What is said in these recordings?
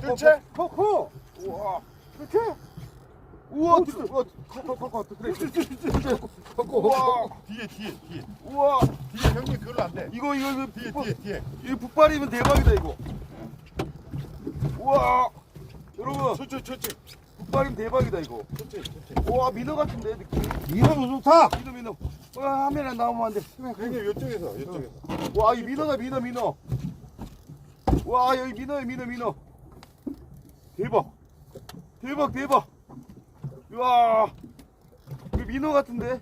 그렇지? 코코 우와. 그렇지 우와, 오, 들어. 진짜. 우와, 코코코코. 그래. 코코 우와. 뒤에, 뒤에, 뒤에. 우와 뒤에 형님 그걸로 안 돼. 이거 이거 이거 뒤에, 북발- 뒤에, 뒤에. 이거 북발이면 대박이다 이거 우와 여러분 천천히, 천천히. 북발이면 대박이다 이거 천천히, 천천히. 우와 민어 같은데 느낌 이놈 좋다. 민어 민어 와 화면에 나오면 안돼 형님 이쪽에서, 이쪽에서. 와, 이 민어다, 민어, 민어. 와, 여기 민어야, 민어, 민어. 대박. 대박, 대박. 와, 이거 민어 같은데?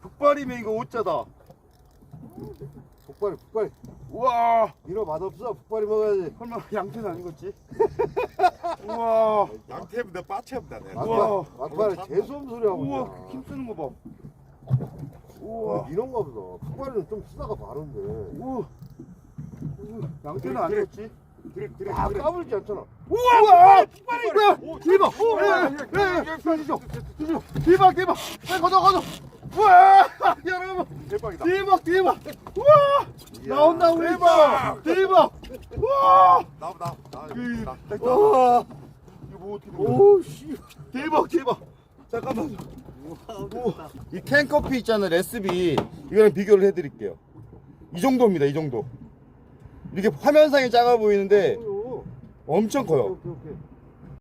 북발이면 이거 오자다. 북발이, 북발이. 우와, 민어 맛없어. 북발이 먹어야지. 설마 양태는 아니겠지? 우와, 양태보다 빠채보다 내. 우와. 북발이 재수없는 소리 하고 우와, 있잖아. 힘 쓰는 거 봐. 우와. 어, 이런가 보다. 푸발은 좀 쓰다가 바른데. 우. 양태는 안 됐지? 드립 드립. 아 까불지 않잖아. 우와! 푸발이 아, 뭐야? 대박. 예 예, 예, 예, 예, 주시죠. 주시죠. 대박, 대박. 빨리 걷어, 걷어. 우와! 여러분. 대박이다. 대박, 대박. 우와! 나온다, 우리. 대박. 대박. 우와! 나와, 나와. 나, 그, 나, 나. 우와. 이거 뭐 어떻게 오, 씨. 대박, 대박. 잠깐만. 이 캔커피 있잖아요, 레시피. 이거랑 비교를 해드릴게요. 이 정도입니다, 이 정도. 이렇게 화면상에 작아 보이는데 오, 엄청 커요. 오케이, 오케이.